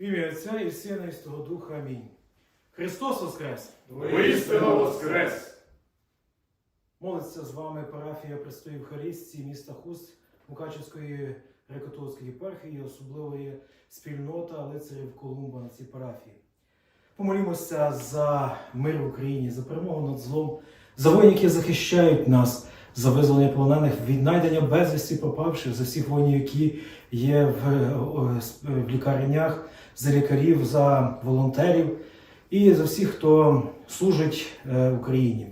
В ім'я Отця і Сина і Святого Духа. Амінь. Христос Воскрес! Воістину воскрес! Молиться з вами парафія Престої Евхаристії міста Хуст Мукачівської греко-католицької єпархії, особливої спільнота лицарів Колумба на цій парафії. Помолімося за мир в Україні, за перемогу над злом, за воїнів, які захищають нас, за визволення полонених, віднайдення безвісті пропавших, за всіх воїнів, які є в, е, в лікарнях, за лікарів, за волонтерів і за всіх, хто служить е, Україні.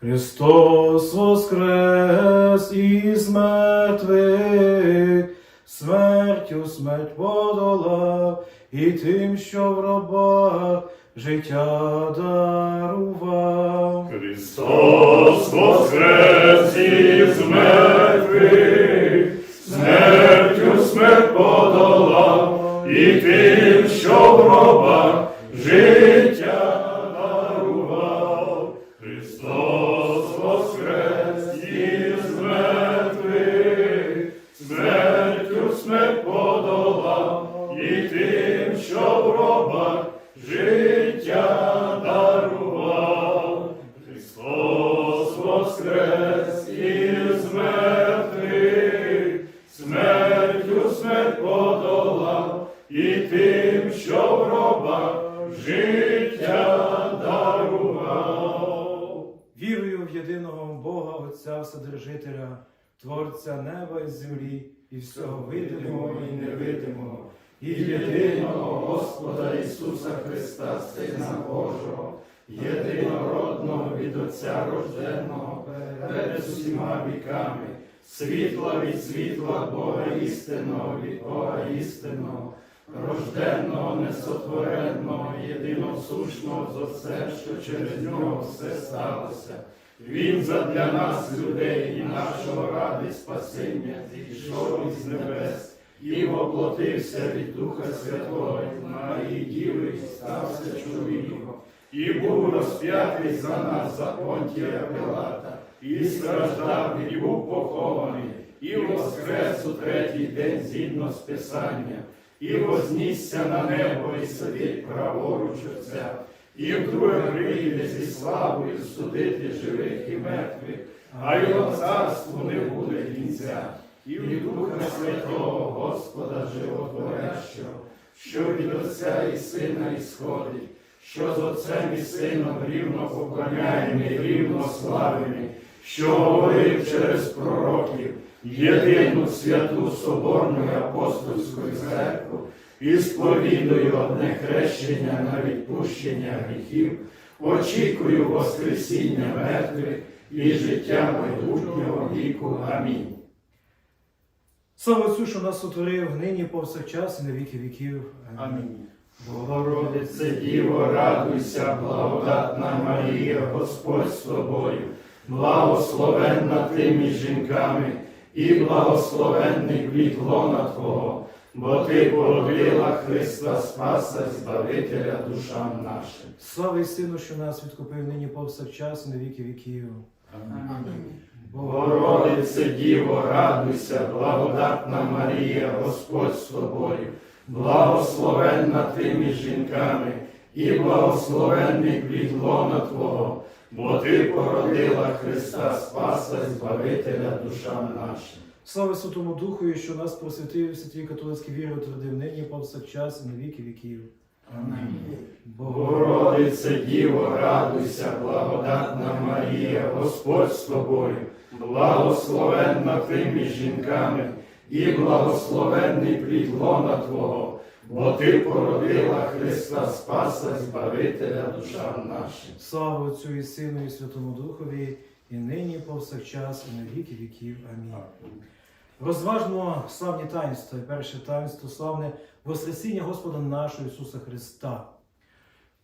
Христос воскрес із мертвих, смертю смерть подолав, і тим, що в робах життя дарував. Христос воскрес із мертвих, смертю смерть подолав, і тим, що в гробах життя Творця неба і землі, і всього видимого і невидимого, і єдиного Господа Ісуса Христа, Сина Божого, єдинородного від Отця рожденого, перед усіма віками, світла від світла Бога істинного, від Бога істинного, рожденного, несотвореного, єдиносушного з Отцем, що через нього все сталося. Він задля нас, людей, і нашого ради спасіння, зійшов із небес і воплотився від Духа Святого Марії Діви і стався чоловіком, і був розп'ятий за нас за Понтія Пилата, і страждав, і був похований, і воскрес у третій день згідно з Писанням, і вознісся на небо, і сидить праворуч Отця, і вдруге прийде зі славою судити живих і мертвих, а його царству не буде кінця. І в Духа Святого Господа Животворящого, що від Отця і Сина ісходить, що з Отцем і Сином рівно поклоняємо рівно славимо, що говорив через пророків, єдину святу Соборну і апостольську церкву, і сповідую одне хрещення на відпущення гріхів, очікую Воскресіння мертвих і життя майбутнього віку. Амінь. Слава Отцю, що нас утворив нині повсякчас і на віки віків. Амінь. Богородице Діво, радуйся, благодатна Марія, Господь з тобою, благословенна ти між жінками, і благословенний плід лона Твого, бо Ти породила Христа Спаса, Збавителя душам нашим. Слава і Сину, що нас відкупив нині повсякчас і на віки віків. Богородице Діво, радуйся, благодатна Марія, Господь з тобою, благословенна ти між жінками, і благословенний плід лона Твого, бо Ти породила Христа Спаса, Збавителя душам нашим. Слава Святому Духу, що нас просвятив в святій католицькій вірі утвердив нині повсякчас і на віки віків. Амінь. Богородице Діво, радуйся, благодатна Марія, Господь з тобою, благословенна ти між жінками, і благословенний плід лона Твого, бо Ти породила Христа Спаса, Збавителя душам нашим. Слава Отцю і Сину, і Святому Духові, і нині повсякчас, і на віки віків. Амінь. Розважмо славні таїнства. І Перше таїнство славне Воскресіння Господа нашого Ісуса Христа.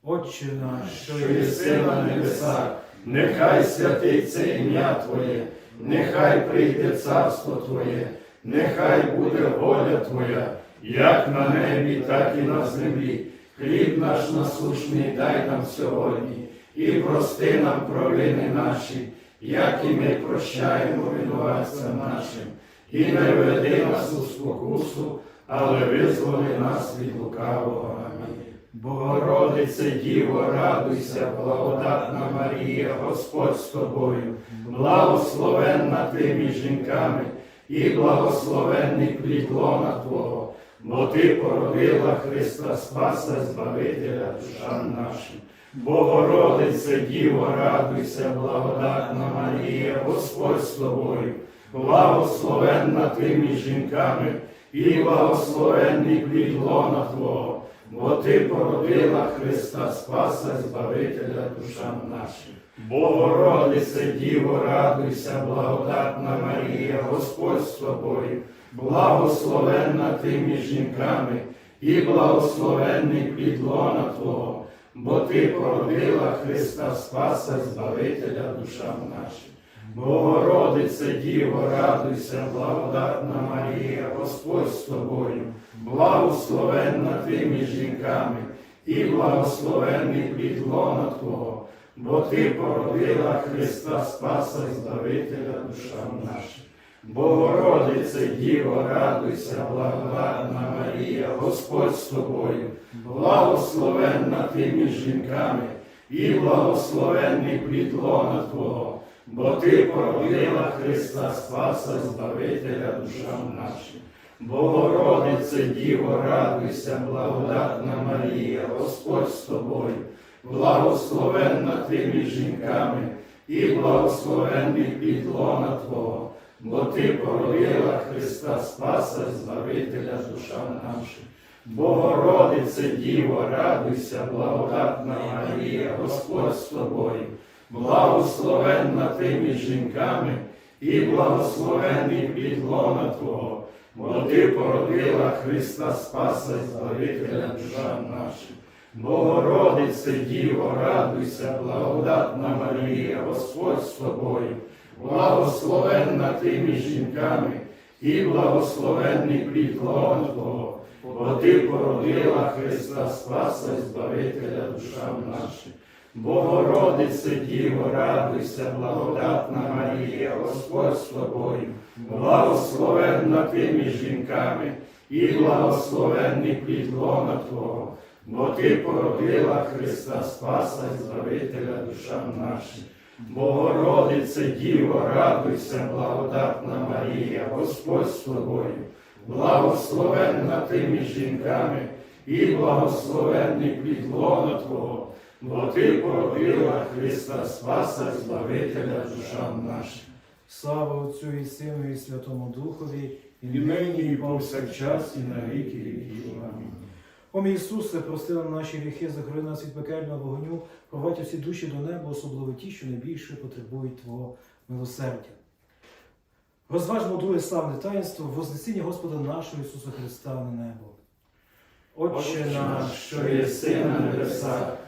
Отче наш, що єси на небесах, нехай святиться ім'я Твоє, нехай прийде царство Твоє, нехай буде воля Твоя, як на небі, так і на землі. Хліб наш насущний дай нам сьогодні, і прости нам провини наші, як і ми прощаємо винуватцям нашим, і не веди нас у спокусу, але визволи нас від лукавого. Амінь. Богородице Діво, радуйся, благодатна Марія, Господь з тобою, благословенна ти між жінками, і благословенний плід лона Твого, бо Ти породила Христа Спаса, Збавителя душам нашим. Богородице Діво, радуйся, благодатна Марія, Господь з тобою, благословенна ти між жінками, і благословенний плід лона Твого, бо Ти породила Христа Спаса, Збавителя душам нашим. Богородице Діво, радуйся, благодатна Марія, Господь з тобою, благословенна ти між жінками, і благословенний плід лона Твого, бо Ти породила Христа Спаса, Збавителя душам нашим. Богородице Діво, радуйся, благодатна Марія, Господь з тобою, благословенна ти між жінками, і благословенний плід лона Твого, бо Ти породила Христа Спаса, Збавителя душам нашим. Богородице Діво, радуйся, благодатна Марія, Господь з тобою, благословенна ти між жінками, і благословенний плід лона Твого, бо Ти породила Христа Спаса, Збавителя душам нашим. Богородице Діво, радуйся, благодатна Марія, Господь з тобою, благословенна ти між жінками, і благословенний плід лона Твого, бо Ти породила Христа Спаса, Збавителя душам нашим. Богородице Діво, радуйся, благодатна Марія, Господь з тобою, благословенна ти між жінками, і благословенний плід лона Твого, бо Ти породила Христа Спаса, Збавителя душам нашим. Богородице Діво, радуйся, благодатна Марія, Господь з тобою, благословенна ти між жінками, і благословенний плід лона Твого, бо Ти породила Христа Спаса, Збавителя душам нашим. Богородице Діво, радуйся, благодатна Марія, Господь з тобою, благословенна ти між жінками, і благословенний плід лона Твого, бо Ти породила Христа Спаса, і Збавителя душам нашим. Богородице Діво, радуйся, благодатна Марія, Господь з тобою, благословенна ти між жінками, і благословенний плід лона Твого, бо Ти породила Христа Спаса, Збавителя душам нашим. Слава Отцю і Сину, і Святому Духові, І нині, і повсякчас, і на віки віків. Амінь. О мій Ісусе, прости нам наші гріхи, захорони нас від пекельного вогню, провадь усі душі до неба, особливо ті, що найбільше потребують Твого милосердя. Розважмо друге славне таїнство, Вознесіння Господа нашого Ісуса Христа на небо. Отче наш, що єси на небесах,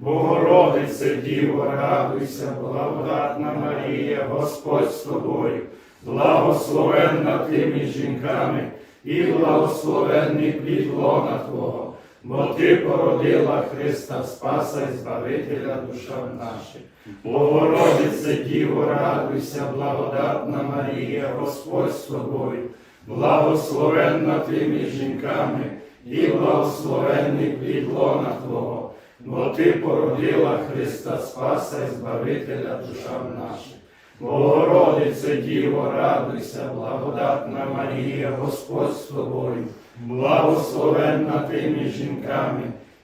Богородице Діво, радуйся, благодатна Марія, Господь з тобою, благословенна ти між жінками, і благословенний плід лона Твого, бо Ти породила Христа Спаса і Збавителя душам наших. Богородице Діво, радуйся, благодатна Марія, Господь з тобою, благословенна ти між жінками, і благословенний плід лона Твого, бо Ти породила Христа Спаса і Збавителя душам нашим. Богородице Діво, радуйся, благодатна Марія, Господь з тобою, благословенна ти між жінками,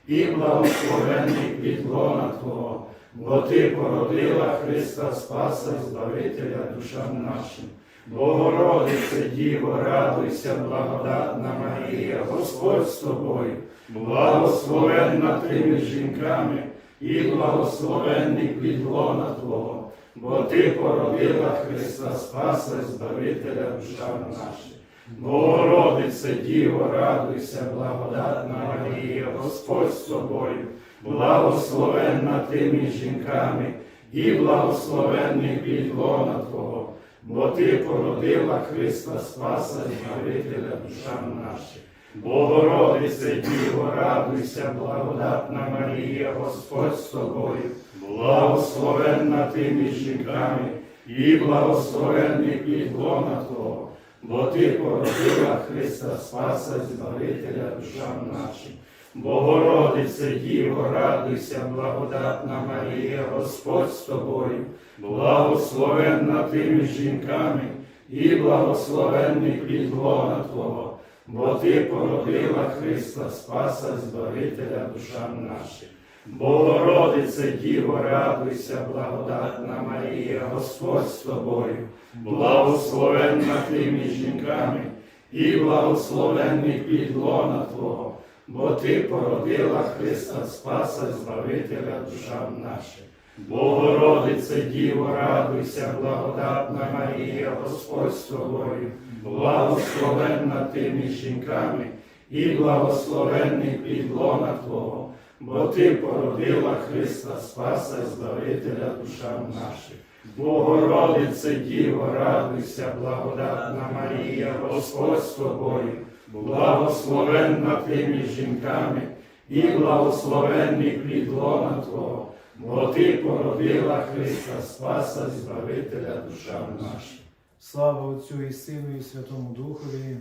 і благословенний плід лона Твого, бо Ти породила Христа Спаса і Збавителя душам нашим. Богородице Діво, радуйся, благодатна Марія, Господь з тобою, благословенна ти між жінками, і благословенний плід лона Твого, бо Ти породила Христа Спаса Збавителя душам нашим. Богородице Діво, радуйся, благодатна Марія, Господь з тобою, благословенна ти між жінками, і благословенний плід лона Твого, бо Ти породила Христа Спаса, Збавителя душам наших. Богородице Діво, радуйся, благодатна Марія, Господь з тобою, благословенна ти між жінками, і благословенний плід лона Твого, бо Ти породила Христа Спаса, Збавителя душам нашим. Богородице Діво, радуйся, благодатна Марія, Господь з тобою, благословенна ти між жінками, і благословенний плід лона Твого, бо Ти породила Христа Спаса, Збавителя душам нашим. Богородице Діво, радуйся, благодатна Марія, Господь з тобою, благословенна ти між жінками, і благословенний плід лона Твого, бо Ти породила Христа Спаса, Збавителя душам нашим. Богородице Діво, радуйся, благодатна Марія, Господь з тобою, благословенна ти між жінками, і благословенний плід лона Твого, бо Ти породила Христа Спаса, Збавителя душам наших. Богородице Діво, радуйся, благодатна Марія, Господь з тобою, благословенна ти між жінками, і благословенний плід лона Твого, бо Ти породила Христа Спаса, Збавителя душам наших. Слава Отцю і Сину, і Святому Духові,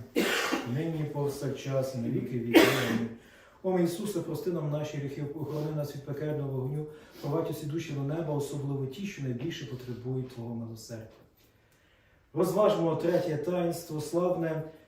нині і повсякчас, і на віки. Амінь. О Ісусе, прости нам наші гріхи, охорони нас від пекельного вогню, провадь усі душі до неба, особливо ті, що найбільше потребують Твого милосердя. Розважмо третє таїнство, славне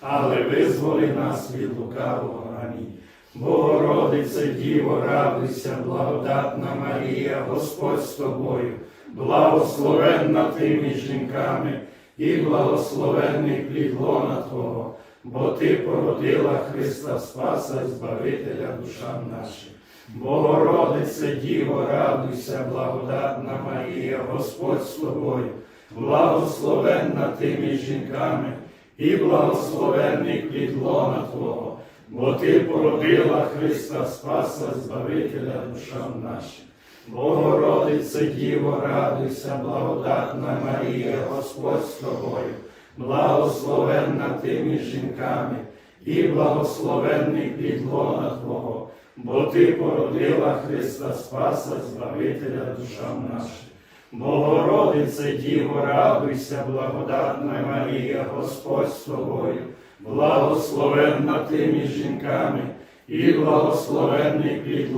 але визволи нас від лукавого. Амінь. Богородице Діво, радуйся, благодатна Марія, Господь з тобою, благословенна ти між жінками, і благословенний плід лона Твого, бо Ти породила Христа Спаса, Збавителя душам нашим. Богородице Діво, радуйся, благодатна Марія, Господь з тобою, благословенна ти між жінками, і благословенний плід лона Твого, бо Ти породила Христа Спаса, Збавителя душам нашим. Богородице Діво, радуйся, благодатна Марія, Господь з тобою, благословенна ти між жінками, і благословенний плід лона Твого, бо Ти породила Христа Спаса, Збавителя душам нашим. Богородице Діво, радуйся, благодатна Марія, Господь з тобою, благословенна ти між жінками, і благословенний плід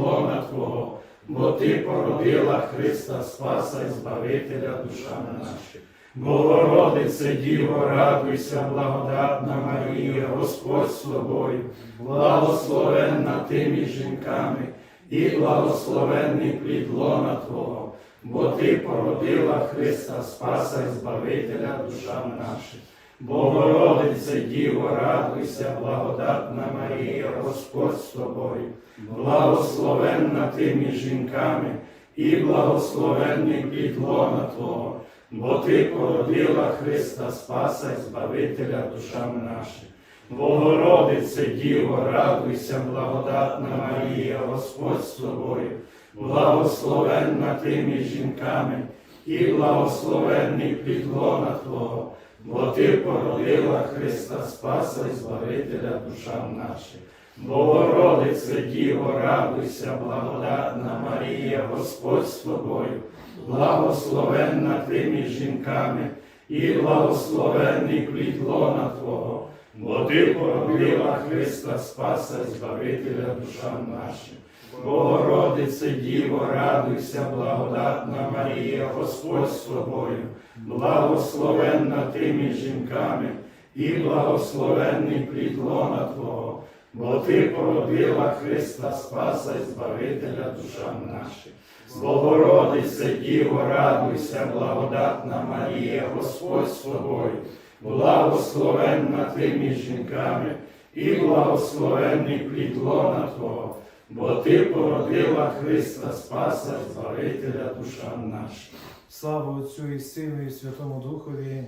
Твого, бо Ти породила Христа Спаса і Збавителя душам наших. Богородице Діво, радуйся, благодатна Марія, Господь з тобою, благословенна ти між жінками, і благословенний плід лона Твого, бо Ти породила Христа Спаса і Збавителя душам наших. Богородице Діво, радуйся, благодатна Марія, Господь з тобою, благословенна ти між жінками, і благословенний плід лона Твого, бо Ти породила Христа Спаса і Збавителя душам наших. Богородице Діво, радуйся, благодатна Марія, Господь з тобою, благословенна ти між жінками, і благословенний плід лона Твого, бо Ти породила Христа Спаса і Збавителя душам наших. Богородице Діво, радуйся, благодатна Марія, Господь з тобою, благословенна ти між жінками, і благословенний плід Твого, бо Ти породила Христа Спаса і Збавителя душам нашим. Богородице Діво, радуйся, благодатна Марія, Господь з тобою, благословенна ти між жінками, і благословенний плід лона Твого, бо Ти породила Христа Спаса і Збавителя душам наших. Богородице, Діво, радуйся, благодатна Марія, Господь з тобою, благословенна ти між жінками, і благословенний плід лона Твого, бо Ти породила Христа Спаса Збавителя душам наших. Слава Отцю і Сину, і Святому Духові.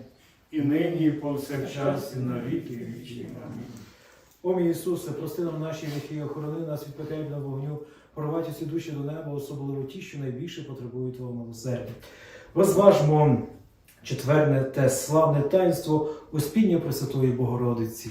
І нині, і повсякчас, і на віки вічні. Амінь. О мій Ісусе, прости нам наші гріхи, охорони нас від пекельного вогню, порвать усі душі до неба, особливо ті, що найбільше потребують Твого милосердя. Розважмо четверне те славне таїнство Успіння Пресвятої Богородиці.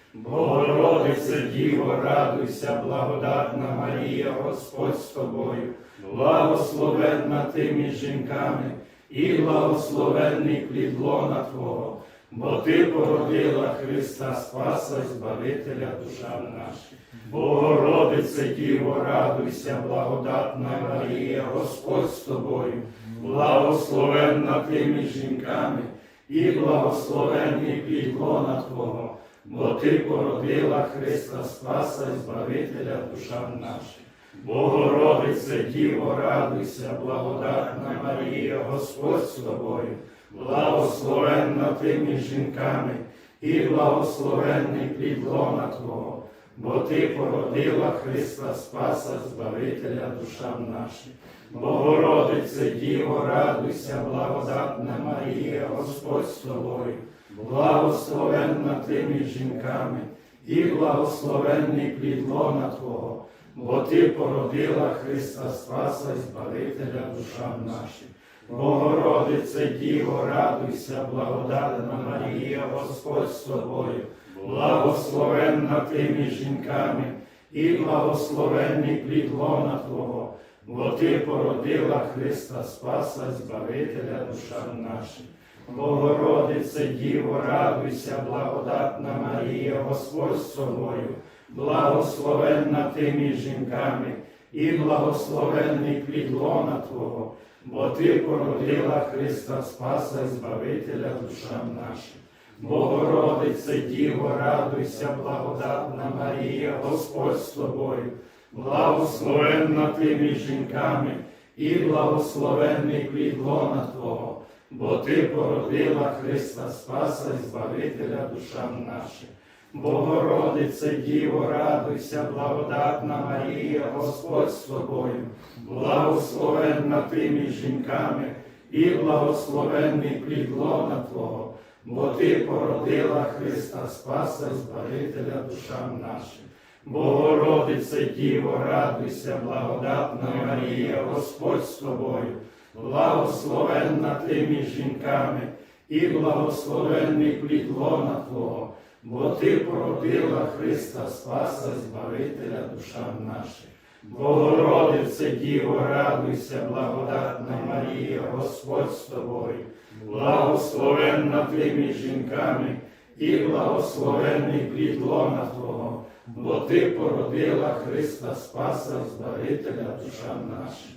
Богородице Діво, радуйся, благодатна Марія, Господь з тобою, благословенна ти між жінками, і благословенний плід лона Твого, бо Ти породила Христа Спаса і Збавителя душам наших. Богородице Діво, радуйся, благодатна Марія, Господь з тобою, благословенна ти між жінками, і благословенний плід лона Твого, бо Ти породила Христа Спаса і Збавителя душам наших. Богородице Діво, радуйся, благодатна Марія, Господь з тобою, благословенна ти між жінками, і благословенний плід лона Твого, бо Ти породила Христа Спаса, Збавителя душам наших. Богородице Діво, радуйся, благодатна Марія, Господь з тобою, благословенна ти між жінками, і благословенний плід Твого, бо Ти породила Христа Спаса Збавителя душам наших. Богородице Діво, радуйся, благодатна Марія, Господь з тобою, благословенна ти між жінками, і благословенний плід лона Твого, бо Ти породила Христа Спаса Збавителя душам наших. Богородице Діво, радуйся, благодатна Марія, Господь з тобою, благословенна ти між жінками, і благословенний плід Твого, бо Ти породила Христа Спаса Збавителя душам нашим. Богородице Діво, радуйся, благодатна Марія, Господь з тобою, благословенна ти між жінками, і благословенний плід лона Твого, бо Ти породила Христа Спаса і Збавителя душам нашим. Богородице Діво, радуйся, благодатна Марія, Господь з тобою, благословенна ти між жінками, і благословенний плід лона Твого, бо Ти породила Христа Спаса і Збавителя душам нашим. Богородице Діво, радуйся, благодатна Марія, Господь з тобою, благословенна ти між жінками, і благословенний плід лона Твого, бо Ти породила Христа Спаса Збавителя душам наших. Богородице Діво, радуйся, благодатна Марія, Господь з тобою, благословенна ти між жінками, і благословенний плід лона Твого, бо Ти породила Христа Спаса Збавителя душам нашим.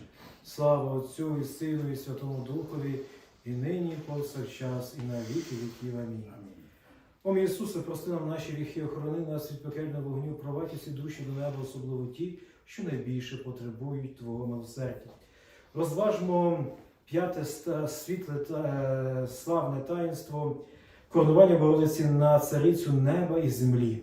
Слава Отцю і Сину, і Святому Духові, і нині, і повсякчас, і на віки віків. Амінь. О Ісусе, прости нам наші гріхи, охорони нас від пекельного вогню, провадь усі душі до неба, особливо ті, що найбільше потребують Твого милосердя. Розважмо п'яте світле та е, славне таїнство коронування Богородиці на царицю неба і землі.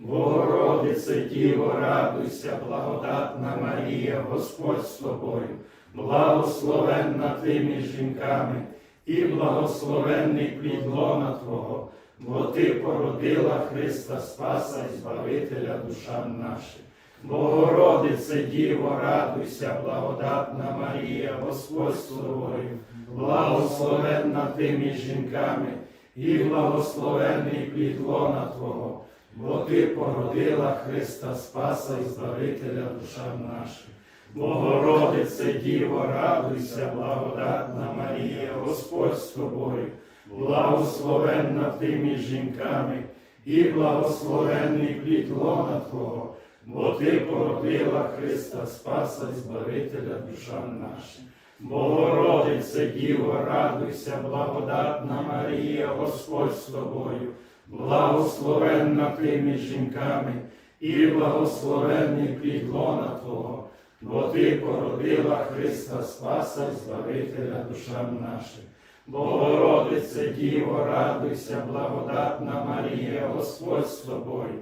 Богородице, Діво, радуйся, благодатна Марія, Господь з тобою, благословенна ти між жінками, і благословенний плід лона Твого, бо Ти породила Христа Спаса і Збавителя душам наших. Богородице, Діво, радуйся, благодатна Марія, Господь з тобою, благословенна ти між жінками, і благословенний плід лона Твого, бо Ти породила Христа Спаса і Збавителя душам наших. Богородице, Діво, радуйся, благодатна Марія, Господь з тобою, благословенна ти між жінками, і благословенний плід лона Твого, бо Ти породила Христа Спаса і Збавителя душам нашим. Богородице, Діво, радуйся, благодатна Марія, Господь з тобою, благословенна ти між жінками, і благословенний плід лона Твого, бо Ти породила Христа Спаса Збавителя душам нашим. Богородице, Діво, радуйся, благодатна Марія, Господь з тобою,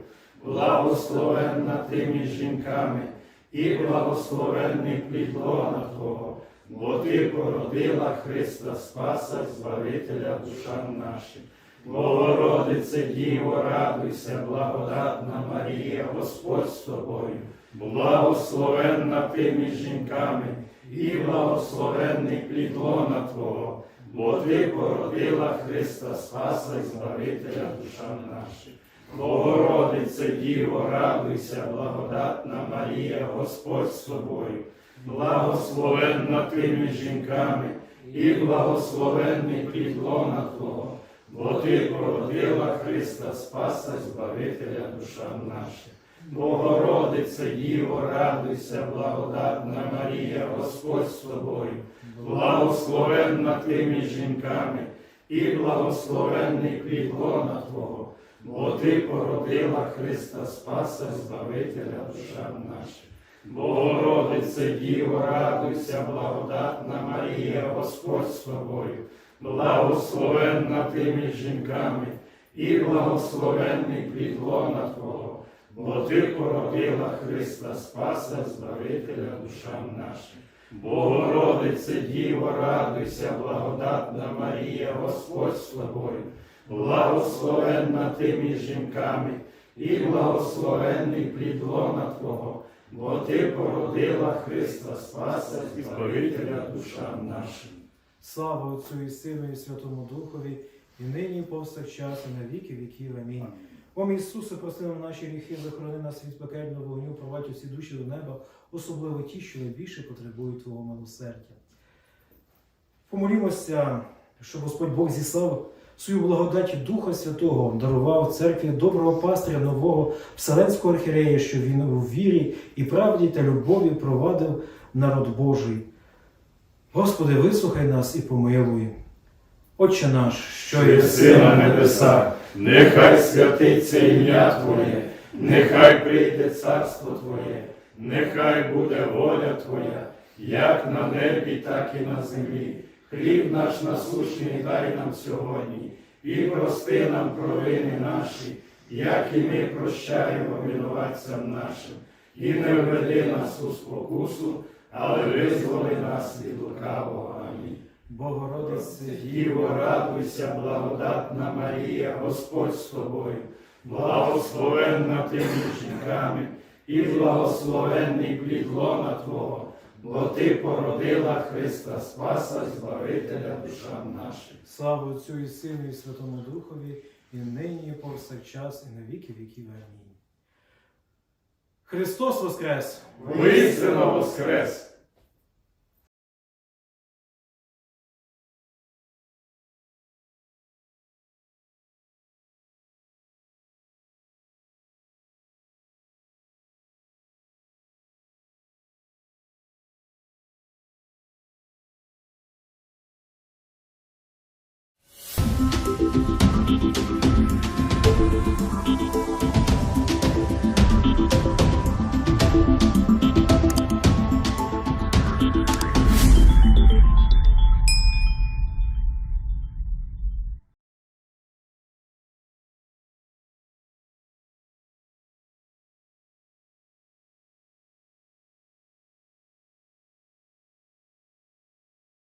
благословенна ти між жінками, і благословенний плід лона Твого, бо Ти породила Христа Спаса Збавителя душам нашим. Богородице, Діво, радуйся, благодатна Марія, Господь з тобою, благословенна ти між жінками, і благословенний плід лона Твого, бо Ти породила Христа Спаса і Збавителя душам нашим. Богородице, Діво, радуйся, благодатна Марія, Господь з тобою, благословенна ти між жінками, і благословенний плід лона Твого, бо Ти породила Христа Спаса Збавителя душам нашим. Богородице, Діво, радуйся, благодатна Марія, Господь з тобою, благословенна ти між жінками, і благословенний плід лона Твого, бо Ти породила Христа Спаса Збавителя душам нашим. Богородице, Діво, радуйся, благодатна Марія, Господь з тобою, благословенна ти між жінками, і благословенний плід лона Твого, бо Ти породила Христа Спаса, Збавителя душам нашим. Богородице, Діво, радуйся, благодатна Марія, Господь з тобою, благословенна ти між жінками, і благословенний плід лона Твого, бо Ти породила Христа Спаса і Збавителя душам нашим. Слава Отцю і Сину, і Святому Духові, і нині, і повсякчас, і на віки віків. Амінь. О мій Ісусе, прости нам наші гріхи, захорони нас від пекельного вогню, провадь усі душі до неба, особливо ті, що найбільше потребують Твого милосердя. Помолімося, щоб Господь Бог зіслав свою благодать Духа Святого, дарував церкві доброго пастиря нового Вселенського архірея, що він у вірі і правді та любові провадив народ Божий. Господи, вислухай нас і помилуй. Отче наш, що єси на небесах, нехай святиться ім'я Твоє, нехай прийде царство Твоє, нехай буде воля Твоя, як на небі, так і на землі. Хліб наш насущний дай нам сьогодні, і прости нам провини наші, як і ми прощаємо винуватцям нашим, і не введи нас у спокусу, але визволи нас від лукавого. Амінь. Богородице, Діво, радуйся, благодатна Марія, Господь з тобою, благословенна ти між жінками, і благословенний плід лона Твого, бо Ти породила Христа Спаса, Збавителя душам нашим. Слава Отцю і Сину, і Святому Духові, і нині, і повсякчас, і на віки віків. Амінь. Христос Воскрес! Воістину воскрес! Thank